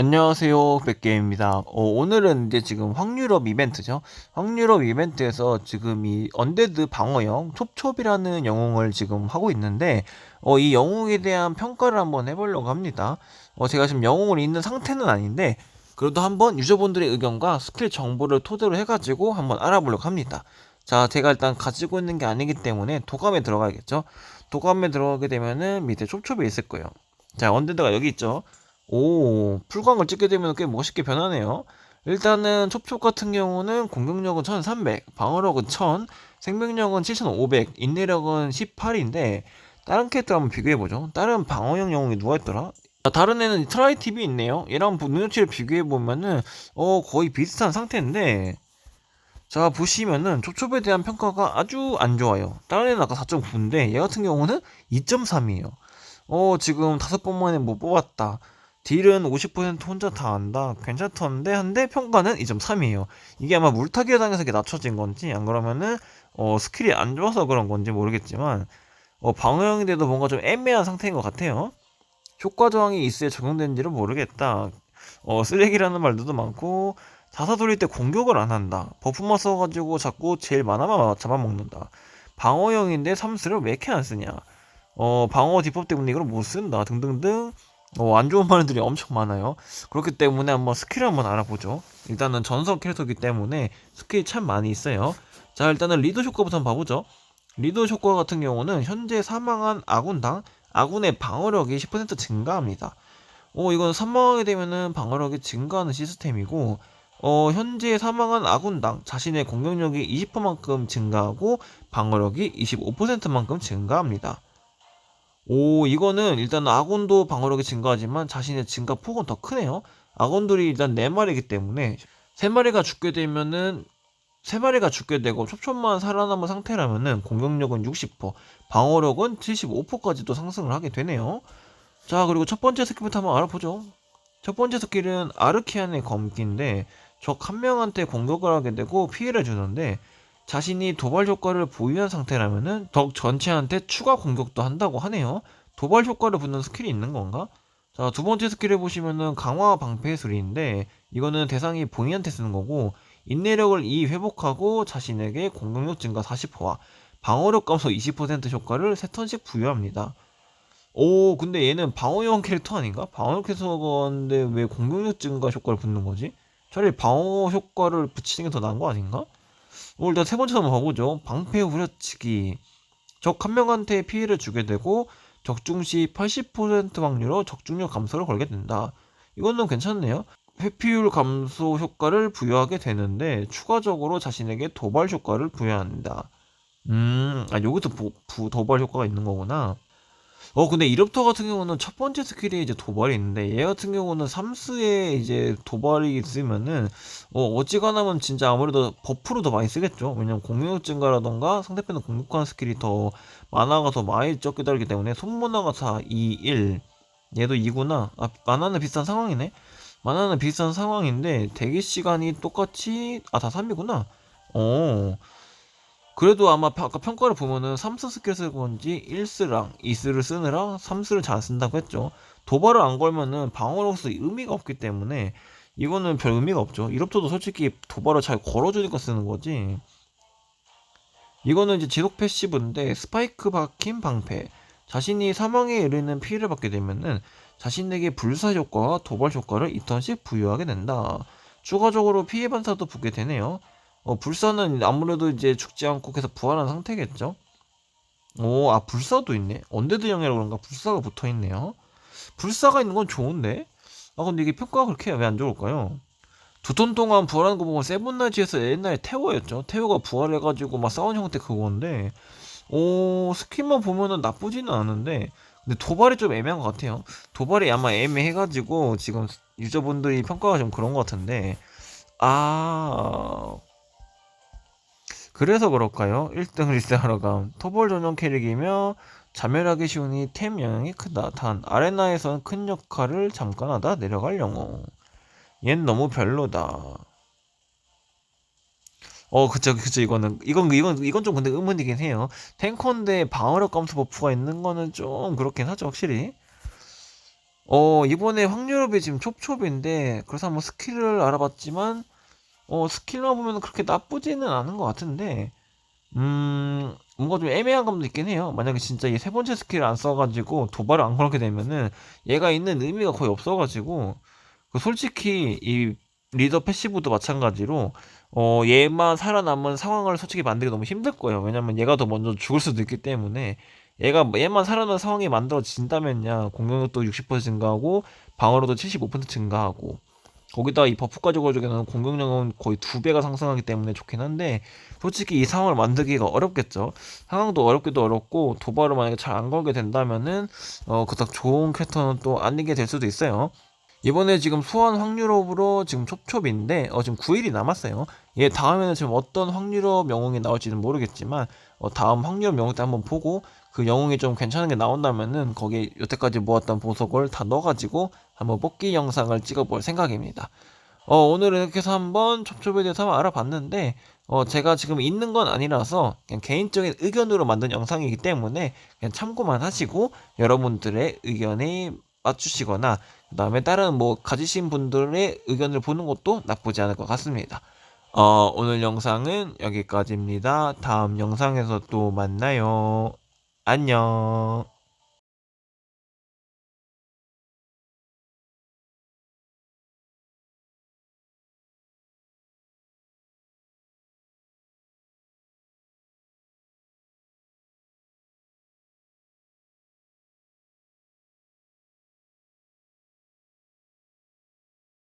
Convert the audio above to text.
안녕하세요. 백게임입니다. 어, 오늘은 이제 지금 확유럽 이벤트죠. 확유럽 이벤트에서 지금 이 언데드 방어영 촉촉이라는 영웅을 지금 하고 있는데, 어, 이 영웅에 대한 평가를 한번 해보려고 합니다. 어, 제가 지금 영웅을 있는 상태는 아닌데, 그래도 한번 유저분들의 의견과 스킬 정보를 토대로 해가지고 한번 알아보려고 합니다. 자, 제가 일단 가지고 있는 게 아니기 때문에 도감에 들어가야겠죠. 도감에 들어가게 되면은 밑에 촉촉이 있을 거예요. 자, 언데드가 여기 있죠. 오, 풀광을 찍게 되면 꽤 멋있게 변하네요. 일단은 촉촉 같은 경우는 공격력은 1300, 방어력은 1000, 생명력은 7500, 인내력은 18인데 다른 캐릭터 한번 비교해보죠. 다른 방어형 영웅이 누가 있더라? 아, 다른 애는 트라이 TV 있네요. 얘랑 능력치를 비교해보면은 어 거의 비슷한 상태인데 자 보시면은 촉촉에 대한 평가가 아주 안 좋아요. 다른 애는 아까 4.9인데 얘 같은 경우는 2.3이에요. 어 지금 다섯 번 만에 못 뽑았다. 딜은 50% 혼자 다 한다. 괜찮던데 한데 평가는 2.3이에요. 이게 아마 물타기에 당해서 이게 낮춰진 건지 안 그러면은 어 스킬이 안 좋아서 그런 건지 모르겠지만 어 방어형인데도 뭔가 좀 애매한 상태인 것 같아요. 효과 저항이 있어야 적용되는지를 모르겠다. 어 쓰레기라는 말들도 많고 자사 돌릴 때 공격을 안 한다. 버프만 써가지고 자꾸 제일 많아만 잡아먹는다. 방어형인데 삼스를 왜 이렇게 안 쓰냐? 어 방어 디법 때문에 이걸 못 쓴다. 등등등. 어, 안 좋은 말들이 엄청 많아요. 그렇기 때문에 한번 스킬을 한번 알아보죠. 일단은 전설 캐릭터이기 때문에 스킬이 참 많이 있어요. 자, 일단은 리더 효과부터 한번 봐보죠. 리더 효과 같은 경우는 현재 사망한 아군당 아군의 방어력이 10% 증가합니다. 어, 이건 사망하게 되면은 방어력이 증가하는 시스템이고, 어, 현재 사망한 아군당 자신의 공격력이 20%만큼 증가하고 방어력이 25%만큼 증가합니다. 오, 이거는 일단 아군도 방어력이 증가하지만 자신의 증가 폭은 더 크네요. 아군들이 일단 4마리이기 때문에 3마리가 죽게 되면은 3마리가 죽게 되고 첩첩만 살아남은 상태라면은 공격력은 60%, 방어력은 75%까지도 상승을 하게 되네요. 자, 그리고 첫 번째 스킬부터 한번 알아보죠. 첫 번째 스킬은 아르키안의 검기인데 적 한 명한테 공격을 하게 되고 피해를 주는데 자신이 도발 효과를 보유한 상태라면은 적 전체한테 추가 공격도 한다고 하네요. 도발 효과를 붙는 스킬이 있는 건가? 자, 두 번째 스킬을 보시면은 강화 방패 술인데 이거는 대상이 본인한테 쓰는 거고 인내력을 2 회복하고 자신에게 공격력 증가 40%와 방어력 감소 20% 효과를 3턴씩 부여합니다. 오, 근데 얘는 방어용 캐릭터 아닌가? 방어 캐릭터인데 왜 공격력 증가 효과를 붙는 거지? 차라리 방어 효과를 붙이는 게 더 나은 거 아닌가? 어, 일단 세 번째 봐보죠. 방패 후려치기. 적 한 명한테 피해를 주게 되고 적중 시 80% 확률로 적중력 감소를 걸게 된다. 이거는 괜찮네요. 회피율 감소 효과를 부여하게 되는데 추가적으로 자신에게 도발 효과를 부여한다. 음, 아 여기서 부, 부, 도발 효과가 있는 거구나. 어 근데 이럽터 같은 경우는 첫 번째 스킬이 이제 도발이 있는데 얘 같은 경우는 삼스에 이제 도발이 있으면은 어 어지간하면 진짜 아무래도 버프로 더 많이 쓰겠죠. 왜냐면 공격 증가라던가 상대편은 공격하는 스킬이 더 만화가 더 많이 적게 달기 때문에 손모나가 4, 2, 1 얘도 2구나. 아 만화는 비슷한 상황이네. 만화는 비슷한 상황인데 대기 시간이 똑같이 아 다 3이구나. 어 그래도 아마 아까 평가를 보면은 3스 스킬 쓸 건지 1스랑 2스를 쓰느라 3스를 잘 쓴다고 했죠. 도발을 안 걸면은 방어로서 의미가 없기 때문에 이거는 별 의미가 없죠. 이롭터도 솔직히 도발을 잘 걸어주니까 쓰는 거지. 이거는 이제 지속 패시브인데 스파이크 박힌 방패. 자신이 사망에 이르는 피해를 받게 되면은 자신에게 불사 효과와 도발 효과를 2턴씩 부여하게 된다. 추가적으로 피해 반사도 붙게 되네요. 어, 불사는 아무래도 이제 죽지 않고 계속 부활한 상태겠죠? 오, 아, 불사도 있네. 언데드형이라 그런가 불사가 붙어 있네요. 불사가 있는 건 좋은데? 아, 근데 이게 평가가 그렇게 왜 안 좋을까요? 두턴 동안 부활하는 거 보면 세븐나이츠에서 옛날에 태워였죠. 태워가 부활해가지고 막 싸운 형태 그건데, 오, 스킨만 보면은 나쁘지는 않은데, 근데 도발이 좀 애매한 것 같아요. 도발이 아마 애매해가지고 지금 유저분들이 평가가 좀 그런 것 같은데, 아, 그래서 그럴까요? 1등 리스하러 감. 토벌 전용 캐릭이며 자멸하기 쉬우니 템 영향이 크다. 단 아레나에선 큰 역할을 잠깐 하다 내려갈 영웅. 얜 너무 별로다. 어, 그쵸, 그쵸, 이거는, 이건, 이건, 이건 좀 근데 의문이긴 해요. 탱커인데 방어력 감소 버프가 있는 거는 좀 그렇긴 하죠, 확실히. 어 이번에 확률업이 지금 촉촉인데 그래서 한번 스킬을 알아봤지만 어 스킬만 보면 그렇게 나쁘지는 않은 것 같은데 음 뭔가 좀 애매한 감도 있긴 해요. 만약에 진짜 이 세 번째 스킬을 안 써가지고 도발을 안 걸게 되면은 얘가 있는 의미가 거의 없어가지고 그 솔직히 이 리더 패시브도 마찬가지로 어 얘만 살아남은 상황을 솔직히 만들기 너무 힘들 거예요. 왜냐면 얘가 더 먼저 죽을 수도 있기 때문에 얘가 얘만 살아남은 상황이 만들어진다면야 공격력도 60% 증가하고 방어력도 75% 증가하고 거기다 이 버프까지 걸어주게는 공격력은 거의 두 배가 상승하기 때문에 좋긴 한데 솔직히 이 상황을 만들기가 어렵겠죠. 상황도 어렵기도 어렵고 도발을 만약에 잘 안 걸게 된다면은 어 그닥 좋은 캐릭터는 또 아니게 될 수도 있어요. 이번에 지금 소환 확률업으로 지금 촉촉인데 어 지금 9일이 남았어요. 얘 다음에는 지금 어떤 확률업 영웅이 나올지는 모르겠지만 어 다음 확률업 영웅 때 한번 보고 그 영웅이 좀 괜찮은 게 나온다면은 거기에 여태까지 모았던 보석을 다 넣어가지고 한번 뽑기 영상을 찍어볼 생각입니다. 어 오늘은 이렇게 해서 한번 촉촉에 대해서 한번 알아봤는데 어 제가 지금 있는 건 아니라서 그냥 개인적인 의견으로 만든 영상이기 때문에 그냥 참고만 하시고 여러분들의 의견에 맞추시거나 그다음에 다른 뭐 가지신 분들의 의견을 보는 것도 나쁘지 않을 것 같습니다. 어, 오늘 영상은 여기까지입니다. 다음 영상에서 또 만나요. 안녕.